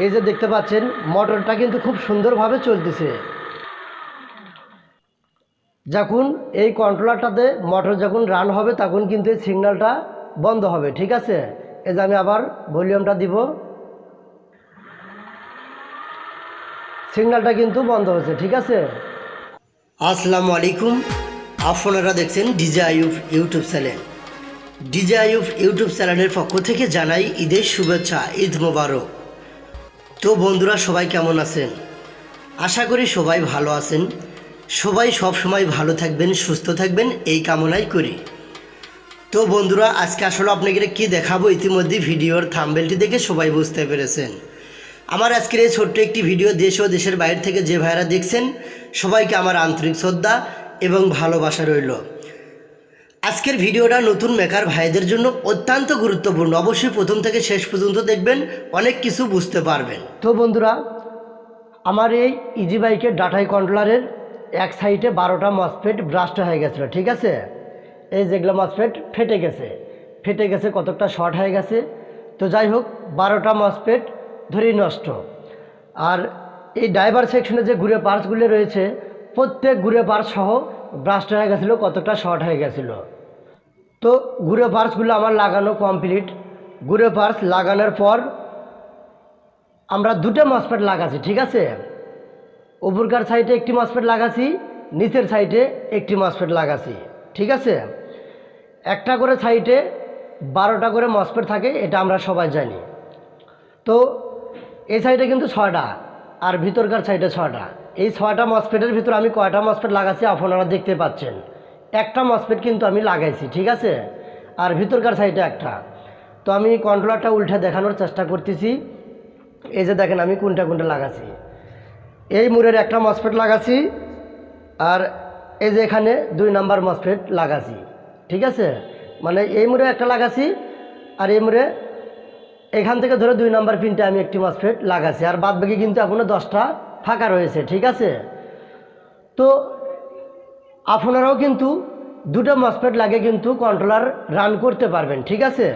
এই যে দেখতে পাচ্ছেন, মোটরটা কিন্তু খুব সুন্দরভাবে চলতেছে। যখন এই কন্ট্রোলারটাতে মোটর যখন রান হবে, তখন কিন্তু এই সিগন্যালটা বন্ধ হবে, ঠিক আছে? এই যে আমি আবার ভলিউমটা দিব। সিগন্যালটা কিন্তু বন্ধ হয়েছে, ঠিক আছে? আসসালামু আলাইকুম। আপনারা দেখছেন DJ Ayuf YouTube channel. DJ Ayuf YouTube চ্যানেলের পক্ষ থেকে জানাই ঈদের শুভেচ্ছা, ঈদ মোবারক। তো বন্ধুরা, সবাই কেমন আছেন? আশা করি সবাই ভালো আছেন। সবাই সব সময় ভালো থাকবেন, সুস্থ থাকবেন, এই কামনাই করি। তো বন্ধুরা, আজকে আসলে আপনাকে কি দেখাবো? ইতিমধ্যে ভিডিওর থাম্বেলটি দেখে সবাই বুঝতে পেরেছেন। আমার আজকের এই ছোট্ট একটি ভিডিও দেশ ও দেশের বাইরে থেকে যে ভাইরা দেখছেন, সবাইকে আমার আন্তরিক শ্রদ্ধা এবং ভালোবাসা রইল। আজকের ভিডিওটা নতুন মেকার ভাইদের জন্য অত্যন্ত গুরুত্বপূর্ণ। অবশ্যই প্রথম থেকে শেষ পর্যন্ত দেখবেন, অনেক কিছু বুঝতে পারবেন। তো বন্ধুরা, আমার এই ইজি বাইকের ডাটাই কন্ট্রোলারের এক সাইডে বারোটা মসফেট ব্রাস্ট হয়ে গেছিল, ঠিক আছে? এই যেগুলো মসফেট ফেটে গেছে ফেটে গেছে কতকটা শর্ট হয়ে গেছে। তো যাই হোক, বারোটা মসফেট ধরেই নষ্ট। আর এই ড্রাইভার সেকশনে যে ঘুরে পার্টসগুলো রয়েছে, প্রত্যেক ঘুরে পার্টস সহ ব্রাস্ট হয়ে গেছিল কতটা শর্ট হয়ে গেছিল। তো ঘুরে পার্টসগুলো আমার লাগানো কমপ্লিট ঘুরে পার্টস লাগানোর পর আমরা দুটো মসপেট লাগাছি ঠিক আছে? উপরকার সাইডে একটি মসপেট লাগাছি নিচের সাইডে একটি মসপেট লাগাছি ঠিক আছে? একটা করে সাইডে বারোটা করে মসপেট থাকে, এটা আমরা সবাই জানি। তো এই সাইডে কিন্তু ছটা আর ভিতরকার সাইডে ছটা এই ছয়টা মসপেটের ভিতর আমি কয়টা মসপেট লাগাচ্ছি আপনারা দেখতে পাচ্ছেন। একটা মসপেট কিন্তু আমি লাগাইছি, ঠিক আছে? আর ভিতরকার সাইডে একটা। তো আমি কন্ট্রোলারটা উল্টে দেখানোর চেষ্টা করতেছি। এই যে দেখেন আমি কোনটা কোনটা লাগাছি এই মুড়ের একটা মসফেট লাগাছি আর এই যে এখানে দুই নাম্বার মসফেট লাগাছি ঠিক আছে? মানে এই মুড়ে একটা লাগাছি আর এই মুড়ে এখান থেকে ধরে দুই নাম্বার পিনটা আমি একটি মসফেট লাগাছি আর বাদ বাকি কিন্তু এখনও দশটা ফাঁকা রয়েছে, ঠিক আছে? তো আপনারাও কিন্তু দুটো মসফেট লাগে কিন্তু কন্ট্রোলার রান করতে পারবেন, ঠিক আছে?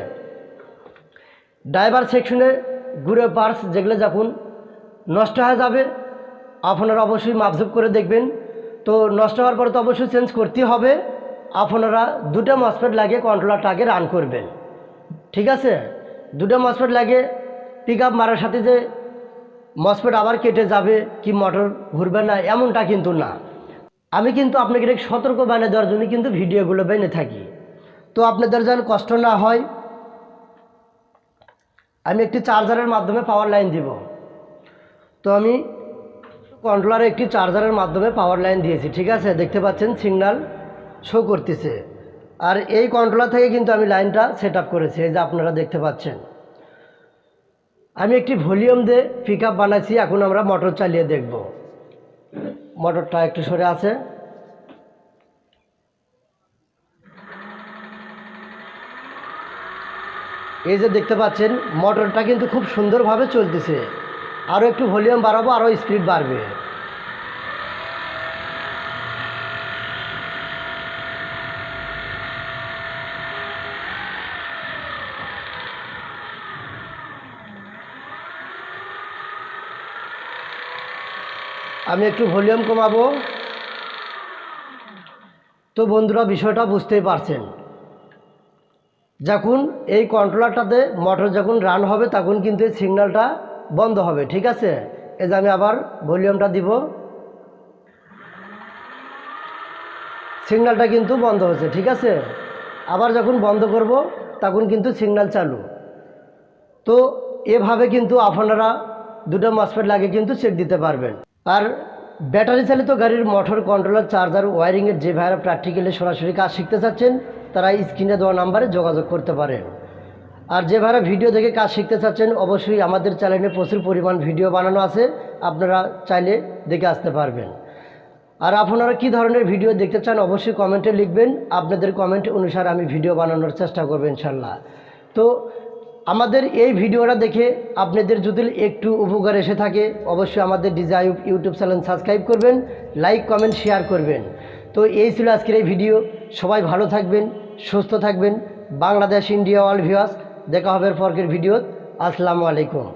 ড্রাইভার সেকশনে ঘুরে পার্স যেগুলো যখন নষ্ট হয়ে যাবে, আপনারা অবশ্যই মাপঝুপ করে দেখবেন। তো নষ্ট হওয়ার পরে তো অবশ্যই চেঞ্জ করতে হবে। আপনারা দুটো মসফেট লাগিয়ে কন্ট্রোলারটাকে রান করবেন, ঠিক আছে? দুটো মসফেট লাগে পিক আপ মারার সাথে যে মসফেট আবার কেটে যাবে, কি মোটর ঘুরবে না, এমনটা কিন্তু না। আমি কিন্তু আপনাকে একটু সতর্ক বানিয়ে দেওয়ার জন্য কিন্তু ভিডিওগুলো বেনে থাকি। তো আপনাদের যেন কষ্ট না হয়, আমি একটি চার্জারের মাধ্যমে পাওয়ার লাইন দিব। তো আমি কন্ট্রোলারে একটি চার্জারের মাধ্যমে পাওয়ার লাইন দিয়েছি, ঠিক আছে? দেখতে পাচ্ছেন সিগন্যাল শো করতেছে। আর এই কন্ট্রোলার থেকে কিন্তু আমি লাইনটা সেট আপ করেছি, এই যে আপনারা দেখতে পাচ্ছেন। আমি একটি ভলিউম দিয়ে পিক আপ বানাইছি, এখন আমরা মোটর চালিয়ে দেখব। মোটরটা একটু সরে আছে। এই যে দেখতে পাচ্ছেন, মোটরটা কিন্তু খুব সুন্দরভাবে চলতেছে। আরও একটু ভলিউম বাড়াবো আরও স্পিড বাড়বে। আমি একটু ভলিউম কমাবো। তো বন্ধুরা, বিষয়টা বুঝতেই পারছেন। যখন এই কন্ট্রোলারটাতে মোটর যখন রান হবে, তখন কিন্তু এই সিগন্যালটা বন্ধ হবে, ঠিক আছে? এই যে আমি আবার ভলিউমটা দিব। সিগন্যালটা কিন্তু বন্ধ হয়েছে, ঠিক আছে? আবার যখন বন্ধ করব, তখন কিন্তু সিগন্যাল চালু। তো এভাবে কিন্তু আপনারা দুটো মাসপেট লাগে কিন্তু চেক দিতে পারবেন। আর ব্যাটারি চালিত গাড়ির মোটর কন্ট্রোলার চার্জার ওয়ারিংয়ের যে ভাইরা প্র্যাকটিক্যালি সরাসরি কাজ শিখতে চাচ্ছেন, তারা স্ক্রিনে দেওয়া নাম্বারে যোগাযোগ করতে পারেন। আর যে ভাইরা ভিডিও দেখে কাজ শিখতে চাচ্ছেন, অবশ্যই আমাদের চ্যানেলে প্রচুর পরিমাণ ভিডিও বানানো আছে, আপনারা চাইলে দেখে আসতে পারবেন। আর আপনারা কি ধরনের ভিডিও দেখতে চান, অবশ্যই কমেন্টে লিখবেন। আপনাদের কমেন্ট অনুসারে আমি ভিডিও বানানোর চেষ্টা করব ইনশাল্লাহ। তো আমাদের এই ভিডিওটা দেখে আপনাদের যদি একটু উপকার এসে থাকে, অবশ্যই আমাদের ডিজাই ইউটিউব চ্যানেল সাবস্ক্রাইব করবেন, লাইক, কমেন্ট, শেয়ার করবেন। তো এই ছিল আজকের এই ভিডিও। সবাই ভালো থাকবেন, সুস্থ থাকবেন। বাংলাদেশ, ইন্ডিয়া, অল ভিউয়ার্স, দেখা হবে পরকের ভিডিও আসসালামু আলাইকুম।